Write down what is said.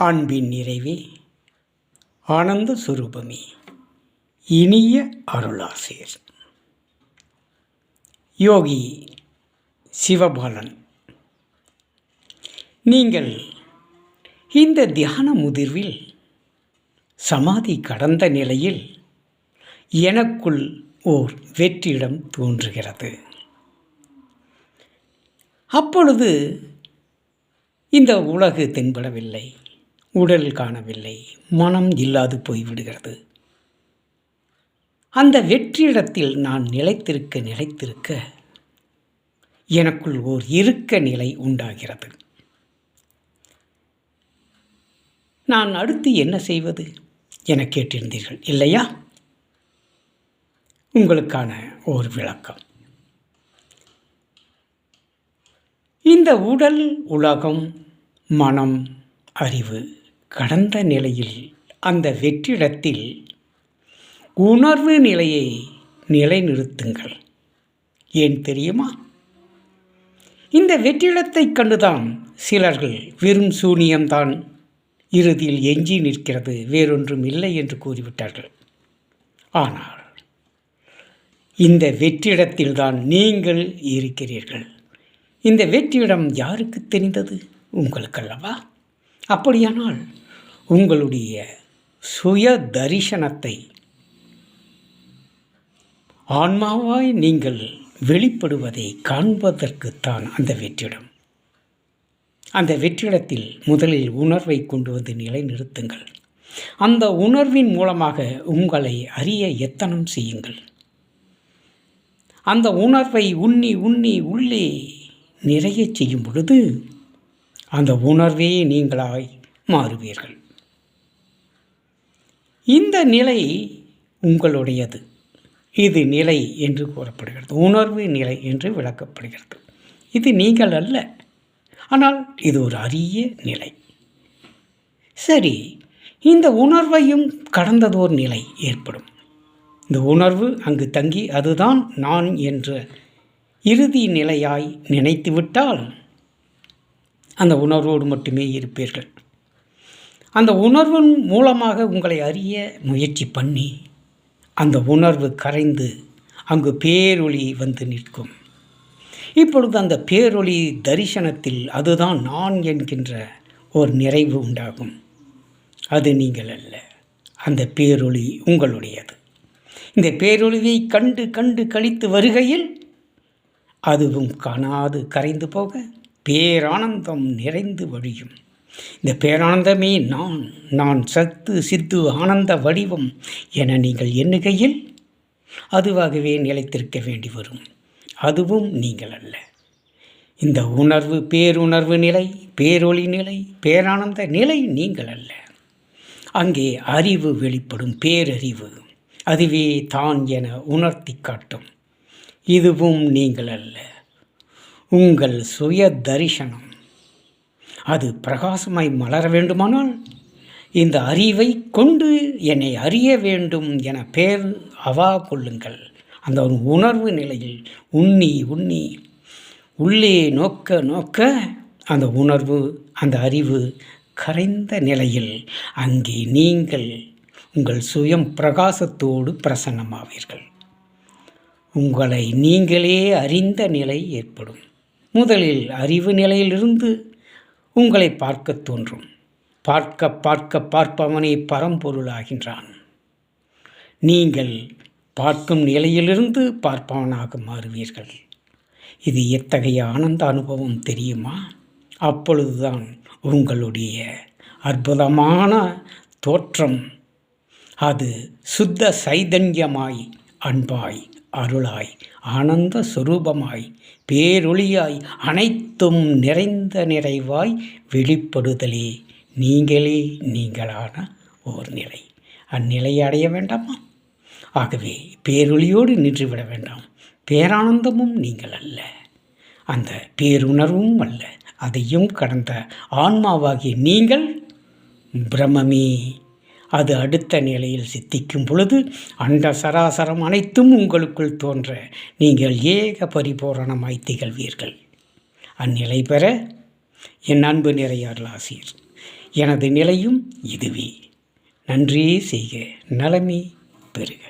அன்பின் நிறைவே ஆனந்த சுரூபமே இனிய அருளாசிரியர் யோகி சிவபாலன் நீங்கள் இந்த தியான முதிர்வில் சமாதி கடந்த நிலையில் எனக்குள் ஓர் வெற்றிடம் தோன்றுகிறது. அப்பொழுது இந்த உலகு தென்படவில்லை. உடல் காணவில்லை. மனம் இல்லாது போய்விடுகிறது. அந்த வெற்றிடத்தில் நான் நிலைத்திருக்க நிலைத்திருக்க எனக்குள் ஓர் இருக்க நிலை உண்டாகிறது. நான் அடுத்து என்ன செய்வது என கேட்டிருந்தீர்கள் இல்லையா? உங்களுக்கான ஒரு விளக்கம். இந்த உடல் உலகம் மனம் அறிவு கடந்த நிலையில் அந்த வெற்றிடத்தில் உணர்வு நிலையை நிலைநிறுத்துங்கள். ஏன் தெரியுமா? இந்த வெற்றிடத்தை கண்டுதான் சிலர்கள் வெறும் சூனியம்தான். இறுதியில் எஞ்சி நிற்கிறது வேறொன்றும் இல்லை என்று கூறிவிட்டார்கள். ஆனால் இந்த வெற்றிடத்தில்தான் நீங்கள் இருக்கிறீர்கள். இந்த வெற்றிடம் யாருக்கு தெரிந்தது? உங்களுக்கல்லவா? அப்படியானால் உங்களுடைய சுய தரிசனத்தை ஆன்மாவாய் நீங்கள் வெளிப்படுவதை காண்பதற்குத்தான் அந்த வெற்றிடம். அந்த வெற்றிடத்தில் முதலில் உணர்வை கொண்டு வந்து நிலைநிறுத்துங்கள். அந்த உணர்வின் மூலமாக உங்களை அறிய எத்தனம் செய்யுங்கள். அந்த உணர்வை உண்ணி உண்ணி உள்ளே நிறைய செய்யும் பொழுது அந்த உணர்வே நீங்களாய் மாறுவீர்கள். இந்த நிலை உங்களுடையது. இது நிலை என்று கூறப்படுகிறது. உணர்வு நிலை என்று விளக்கப்படுகிறது. இது நீங்கள் அல்ல. ஆனால் இது ஒரு அரிய நிலை. சரி இந்த உணர்வையும் கடந்ததோர் நிலை ஏற்படும். இந்த உணர்வு அங்கு தங்கி அதுதான் நான் என்ற இறுதி நிலையாய் நினைத்துவிட்டால் அந்த உணர்வோடு மட்டுமே இருப்பீர்கள். அந்த உணர்வின் மூலமாக உங்களை அறிய முயற்சி பண்ணி அந்த உணர்வு கரைந்து அங்கு பேரொளி வந்து நிற்கும். இப்பொழுது அந்த பேரொளி தரிசனத்தில் அதுதான் நான் என்கின்ற ஒரு நிறைவு உண்டாகும். அது நீங்கள் அல்ல அந்த பேரொளி உங்களுடையது. இந்த பேரொளியை கண்டு கண்டு கழித்து வருகையில் அதுவும் காணாது கரைந்து போக பேரானந்தம் நிறைந்து வழியும். இந்த பேரானந்தமே நான் நான் சத்து சித்து ஆனந்த வடிவம் என நீங்கள் எண்ணுகையில் அதுவாகவே நிலைத்திருக்க வேண்டி வரும். அதுவும் நீங்கள் அல்ல. இந்த உணர்வு பேருணர்வு நிலை பேரொளி நிலை பேரானந்த நிலை நீங்கள் அல்ல. அங்கே அறிவு வெளிப்படும் பேரறிவு. அதுவே தான் என உணர்த்தி காட்டும். இதுவும் நீங்கள் அல்ல. உங்கள் சுய தரிசனம் அது பிரகாசமாய் மலர வேண்டுமானால் இந்த அறிவை கொண்டு என்னை அறிய வேண்டும் என பேர் அவா கொள்ளுங்கள். அந்த ஒரு உணர்வு நிலையில் உண்ணி உண்ணி உள்ளே நோக்க நோக்க அந்த உணர்வு அந்த அறிவு கரைந்த நிலையில் அங்கே நீங்கள் உங்கள் சுயம் பிரகாசத்தோடு பிரசன்னமாவீர்கள். உங்களை நீங்களே அறிந்த நிலை ஏற்படும். முதலில் அறிவு நிலையிலிருந்து உங்களை பார்க்க தோன்றும். பார்க்க பார்க்க பார்ப்பவனே பரம்பொருளாகின்றான். நீங்கள் பார்க்கும் நிலையிலிருந்து பார்ப்பவனாக மாறுவீர்கள். இது எத்தகைய ஆனந்த அனுபவம் தெரியுமா? அப்பொழுதுதான் உங்களுடைய அற்புதமான தோற்றம் அது சுத்த சைதன்யமாய் அன்பாய் அருளாய் ஆனந்த சுரூபமாய் பேரொளியாய் அனைத்தும் நிறைந்த நிறைவாய் வெளிப்படுதலே. நீங்களே நீங்களான ஓர் நிலை அந்நிலையை அடைய வேண்டாமா? ஆகவே பேரொளியோடு நின்றுவிட வேண்டாம். பேரானந்தமும் நீங்கள் அல்ல. அந்த பேருணர்வும் அல்ல. அதையும் கடந்த ஆன்மாவாகிய நீங்கள் பிரம்மமே அது அடுத்த நிலையில் சித்திக்கும் பொழுது அண்ட சராசரம் அனைத்தும் உங்களுக்குள் தோன்ற நீங்கள் ஏக பரிபூரணமாய் திகழ்வீர்கள். அந்நிலை பெற என் அன்பு நிறையார் ஆசிரியர் எனது நிலையும் இதுவே. நன்றியே செய்க நலமே பெறுக.